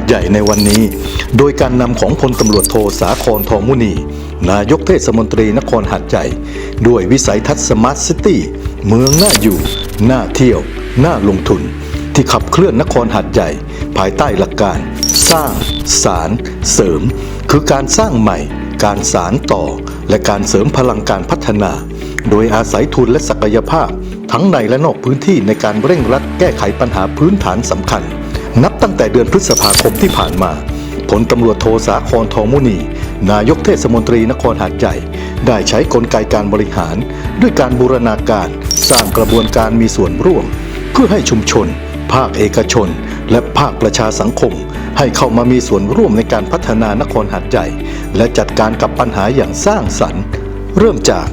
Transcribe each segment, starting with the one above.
ดใหญ่ในวันนี้ โดยการนำของพลตำรวจโทสาครทองมุนี นายกเทศมนตรีนครหาดใหญ่ด้วยวิสัยทัศน์สมาร์ทซิตี้เมืองน่าอยู่ น่าเที่ยว น่าลงทุน ที่ขับเคลื่อนนครหัดใหญ่ ภายใต้หลักการ สร้าง สาร เสริม คือการสร้างใหม่ การสารต่อ และการเสริมพลังการพัฒนา โดยอาศัยทุนและศักยภาพ ทั้งในและนอกพื้นที่ในการเร่งรัดแก้ไขปัญหาพื้นฐานสำคัญ นับตั้งแต่เดือนพฤษภาคมที่ผ่านมาผลตำรวจโทสาครทองมุนี นายกเทศมนตรีนครหาดใหญ่ ได้ใช้กลไกการบริหาร ด้วยการบูรณาการ สร้างกระบวนการมีส่วนร่วม เพื่อให้ชุมชน ภาคเอกชน และภาคประชาสังคม ให้เข้ามามีส่วนร่วมในการพัฒนานครหาดใหญ่ และจัดการกับปัญหาอย่างสร้างสรรค์ เริ่มจาก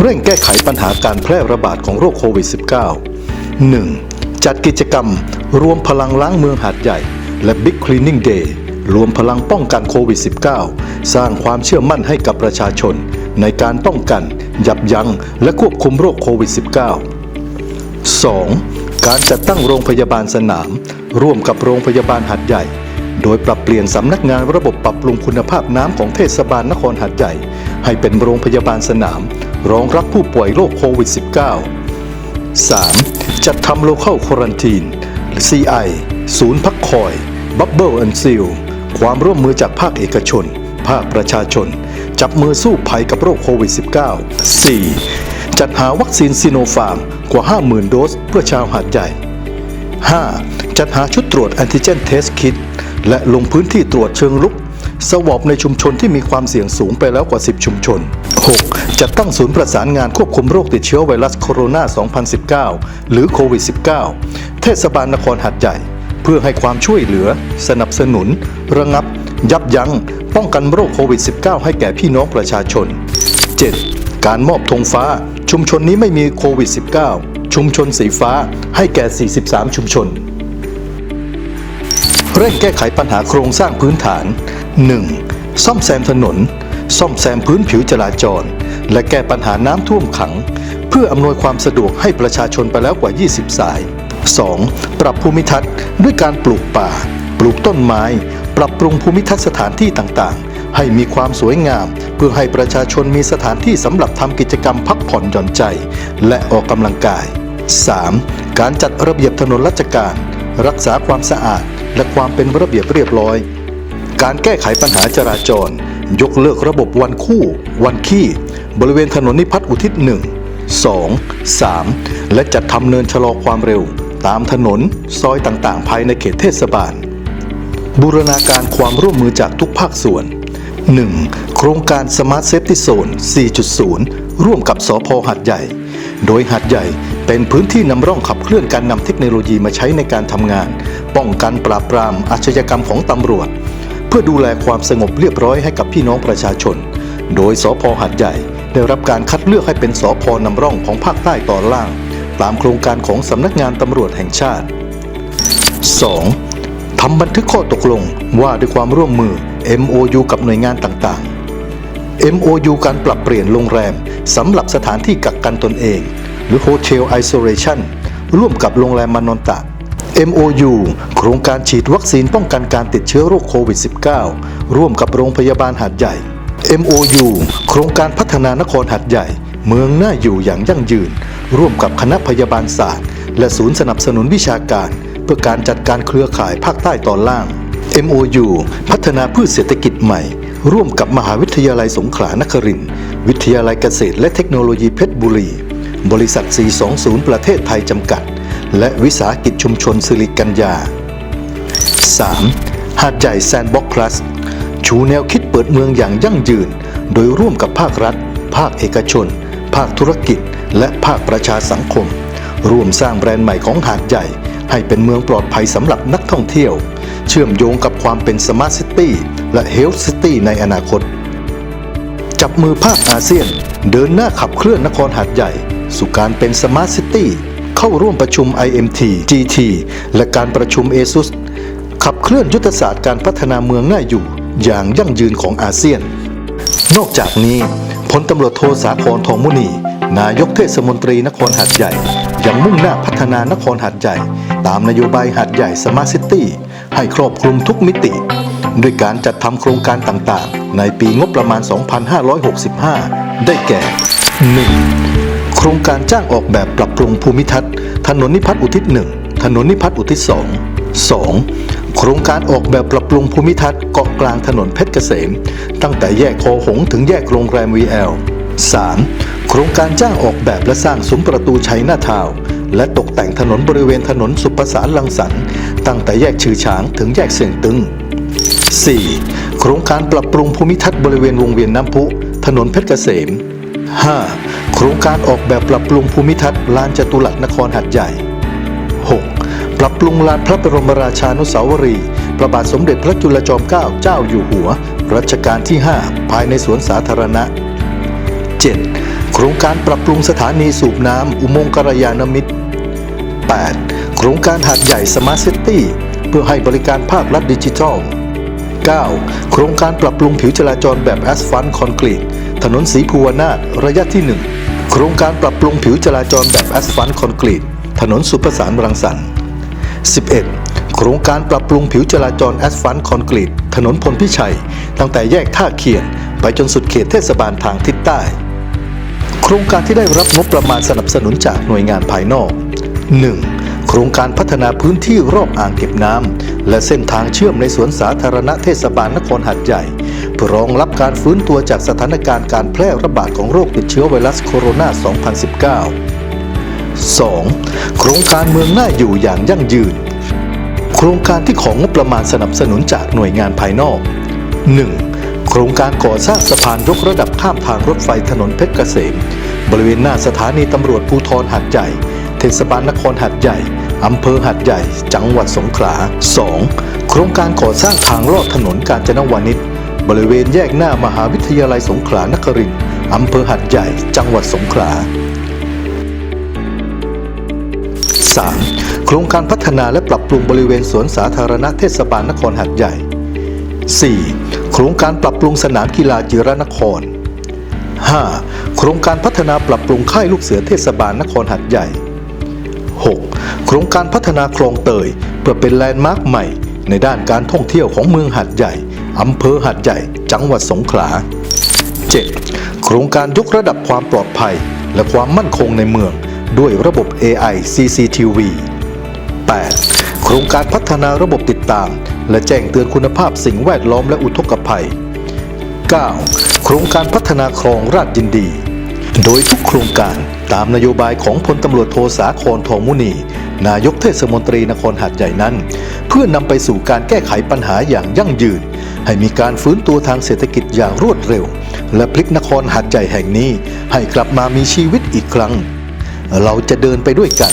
เร่งแก้ไขปัญหาการแพร่ระบาดของโรคโควิด -19 1. จัดกิจกรรม รวมพลังล้างเมืองหาดใหญ่ และ Big Cleaning Day รวมพลังป้องกันโควิด -19 สร้างความเชื่อมั่นให้กับประชาชน ในการป้องกัน ยับยั้งและควบคุมโรคโควิด -19 2. การจัดตั้งโรงพยาบาลสนาม ร่วมกับโรงพยาบาลหัดใหญ่ โดยปรับเปลี่ยนสำนักงานระบบปรับปรุงคุณภาพน้ำของเทศบาลนครหัดใหญ่ ให้เป็นโรงพยาบาลสนาม รองรับผู้ป่วยโรคโควิด -19 3. จัดทำ local quarantine หรือ CI ศูนย์พักคอย Bubble and Seal ความร่วมมือจากภาคเอกชน ภาคประชาชน จับมือสู้ภัยกับโรคโควิด -19 4. จัดหาวัคซีนซีโนฟาร์มกว่า 50,000 โดสเพื่อชาวหาดใหญ่ 5. จัดหาชุดตรวจแอนติเจนเทสคิ t และลงพื้นที่ตรวจเชิงลุก สวอบในชุมชนที่มีความเสี่ยงสูงไปแล้วกว่า 10 ชุมชน 6. จัดตั้งศูนย์ประสานงานควบคุมโรคติดเชื้อไวรัสโคโรนา 2019 หรือโควิด -19 เทศบาลนครหัดใหญ่ เพื่อให้ความช่วยเหลือ สนับสนุน ระงับ ยับยั้ง ป้องกันโรคโควิด -19 ให้แก่พี่น้องประชาชน 7. การมอบธงฟ้า ชุมชนนี้ไม่มีโควิด -19 ชุมชนสีฟ้าให้แก่ 43 ชุมชน เร่งแก้ไขปัญหาโครงสร้างพื้นฐาน 1. ซ่อมแซมถนน ซ่อมแซมพื้นผิวจราจร และแก้ปัญหาน้ำท่วมขัง เพื่ออำนวยความสะดวกให้ประชาชนไปแล้วกว่า 20 สาย 2. ปรับภูมิทัศน์ด้วยการปลูกป่า ปลูกต้นไม้ ปรับปรุงภูมิทัศน์สถานที่ต่างๆ ให้มีความสวยงาม เพื่อให้ประชาชนมีสถานที่สำหรับทำกิจกรรมพักผ่อนหย่อนใจ และออกกำลังกาย 3. การจัดระเบียบถนนราชการ รักษาความสะอาด และความเป็นระเบียบเรียบร้อย การแก้ไขปัญหาจราจร ยกเลิกระบบวันคู่ วันขี้ บริเวณถนนนิพัฒน์อุทิศ 1 2 3 และจัดทำเนินชะลอความเร็ว ตามถนนซอยต่างๆ ภายในเขตเทศบาล บูรณาการความร่วมมือจากทุกภาคส่วน 1. โครงการ Smart Safety Zone 4.0 ร่วมกับสพหัดใหญ่ โดยหัดใหญ่เป็นพื้นที่นำร่องขับเคลื่อนการนำเทคโนโลยีมาใช้ในการทำงาน ป้องกันปราบปรามอาชญากรรมของตำรวจ เพื่อดูแลความสงบเรียบร้อยให้กับพี่น้องประชาชน โดยสพหัดใหญ่ได้รับการคัดเลือกให้เป็นสพนำร่องของภาคใต้ตอนล่าง ตามโครงการของสำนักงานตำรวจแห่งชาติ 2. ทำบันทึกข้อตกลงว่าด้วยความร่วมมือ MOU กับหน่วยงานต่างๆ MOU การปรับเปลี่ยนโรงแรมสำหรับสถานที่กักกันตนเอง หรือ Hotel Isolation ร่วมกับโรงแรมมานอนตะ MOU โครงการฉีดวัคซีนป้องกันการติดเชื้อโรคโควิด -19 ร่วมกับโรงพยาบาลหัดใหญ่ MOU โครงการพัฒนานครหัดใหญ่ เมืองน่าอยู่อย่างยั่งยืน ร่วมกับคณะพยาบาลศาสตร์ และศูนย์สนับสนุนวิชาการ เพื่อการจัดการเครือข่ายภาคใต้ตอนล่าง MOU พัฒนาพืชเศรษฐกิจใหม่ ร่วมกับมหาวิทยาลัยสงขลานครินทร์วิทยาลัยเกษตรและเทคโนโลยีเพชรบุรี บริษัท 420 ประเทศไทยจำกัด และวิสาหกิจชุมชนสิริกัญญา 3. หาดใหญ่แซนบ็อกพลัส ชูแนวคิดเปิดเมืองอย่างยั่งยืน โดยร่วมกับภาครัฐ ภาคเอกชน ภาคธุรกิจ และภาคประชาสังคม ร่วมสร้างแบรนด์ใหม่ของหาดใหญ่ ให้เป็นเมืองปลอดภัยสำหรับนักท่องเที่ยว เชื่อมโยงกับความเป็นสมาร์ทซิตี้และเฮลท์ซิตี้ในอนาคต จับมือภาคอาเซียน เดินหน้าขับเคลื่อนนครหาดใหญ่ สู่การเป็นสมาร์ทซิตี้ เข้าร่วมประชุม IMT GT และการประชุม ASUS ขับเคลื่อนยุทธศาสตร์การพัฒนาเมืองน่าอยู่ อย่างยั่งยืนของอาเซียน นอกจากนี้พลตำรวจโทสาครทองมุนี นายกเทศมนตรีนครหัดใหญ่ ยังมุ่งหน้าพัฒนานครหัดใหญ่ ตามนโยบายหัดใหญ่สมาร์ทซิตี้ให้ครอบคลุมทุกมิติ ด้วยการจัดทำโครงการต่างๆ ในปีงบประมาณ 2565 ได้แก่ 1. โครงการจ้างออกแบบปรับปรุงภูมิทัศน์ถนนนิพัฒน์อุทิศ 1 ถนนนิพัฒน์อุทิศ 2 2. โครงการออกแบบปรับปรุงภูมิทัศน์เกาะกลางถนนเพชรเกษม ตั้งแต่แยกคอหงถึงแยกโรงแรม VL 3. โครงการจ้างออกแบบและสร้างซุ้มประตูชัยหน้าทาว และตกแต่งถนนบริเวณถนนสุประสานลังสรรค์ตั้งแต่แยกชื่อฉางถึงแยกเสียงตึง 4. โครงการปรับปรุงภูมิทัศน์บริเวณวงเวียนน้ำพุ ถนนเพชรเกษม 5. โครงการออกแบบปรับปรุงภูมิทัศน์ลานจตุรัสนครหัดใหญ่ 6. ปรับปรุงลานพระบรมราชานุสาวรีย์พระบาทสมเด็จพระจุลจอมเกล้าเจ้าอยู่หัว รัชกาลที่ 5 ภายในสวนสาธารณะ 7. โครงการปรับปรุงสถานีสูบน้ำอุโมงค์กัลยาณมิตร 8. โครงการหาดใหญ่สมาร์ทซิตี้เพื่อให้บริการภาครัฐดิจิทัล 9. โครงการปรับปรุงผิวจราจรแบบแอสฟัลต์คอนกรีตถนนสีภูวนาถระยะที่ 1 โครงการปรับปรุงผิวจราจรแบบแอสฟัลต์คอนกรีต ถนนสุประสานรังสรรค์ 11. โครงการปรับปรุงผิวจราจรแอสฟัลต์คอนกรีต ถนนพลพิชัย ตั้งแต่แยกท่าเขียน ไปจนสุดเขตเทศบาลทางทิศใต้ โครงการที่ได้รับงบประมาณสนับสนุนจากหน่วยงานภายนอก 1. โครงการพัฒนาพื้นที่รอบอ่างเก็บน้ำและเส้นทางเชื่อมในสวนสาธารณะเทศบาลนครหัดใหญ่ พื่อรองรับการฟื้นตัวจากสถานการณ์การแพร่ระบาดของโรคติดเชื้อไวรัสโคโรนา 2019 2. โครงการเมืองน่าอยู่อย่างยั่งยืน โครงการที่ของงบประมาณสนับสนุนจากหน่วยงานภายนอก 1. โครงการก่อสร้างสะพานยกระดับข้ามทางรถไฟถนนเพชรเกษม บริเวณหน้าสถานีตำรวจภูธรหัดใหญ่ เทศบาลนครหัดใหญ่อำเภอหัดใหญ่ จังหวัดสงขลา 2. โครงการก่อสร้างทางลอดถนนกาญจนวานิช บริเวณแยกหน้ามหาวิทยาลัยสงขลานครินทร์อำเภอหัดใหญ่ จังหวัดสงขลา 3. โครงการพัฒนาและปรับปรุงบริเวณสวนสาธารณะเทศบาลนครหัดใหญ่ 4. โครงการปรับปรุงสนามกีฬาจิรนคร 5. โครงการพัฒนาปรับปรุงค่ายลูกเสือเทศบาลนครหัดใหญ่ 6. โครงการพัฒนาคลองเตย เพื่อเป็นแลนด์มาร์คใหม่ ในด้านการท่องเที่ยวของเมืองหัดใหญ่ อำเภอหัดใหญ่ จังหวัดสงขลา 7. โครงการยกระดับความปลอดภัย และความมั่นคงในเมือง ด้วยระบบ AI CCTV 8. โครงการพัฒนาระบบติดตาม และแจ้งเตือนคุณภาพสิ่งแวดล้อมและอุทกภัย 9. โครงการพัฒนาคลองราชยินดี โดยทุกโครงการตามนโยบายของพลตำรวจโทสาครทองมุนี นายกเทศมนตรีนครหัดใหญ่นั้น เพื่อนำไปสู่การแก้ไขปัญหาอย่างยั่งยืน ให้มีการฟื้นตัวทางเศรษฐกิจอย่างรวดเร็ว และพลิกนครหัดใหญ่แห่งนี้ให้กลับมามีชีวิตอีกครั้ง เราจะเดินไปด้วยกัน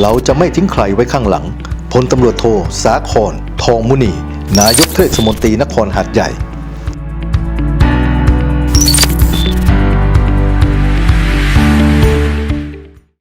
เราจะไม่ทิ้งใครไว้ข้างหลังพลตำรวจโทสาคร ทองมุนี นายกเทศมนตรีนครหัดใหญ่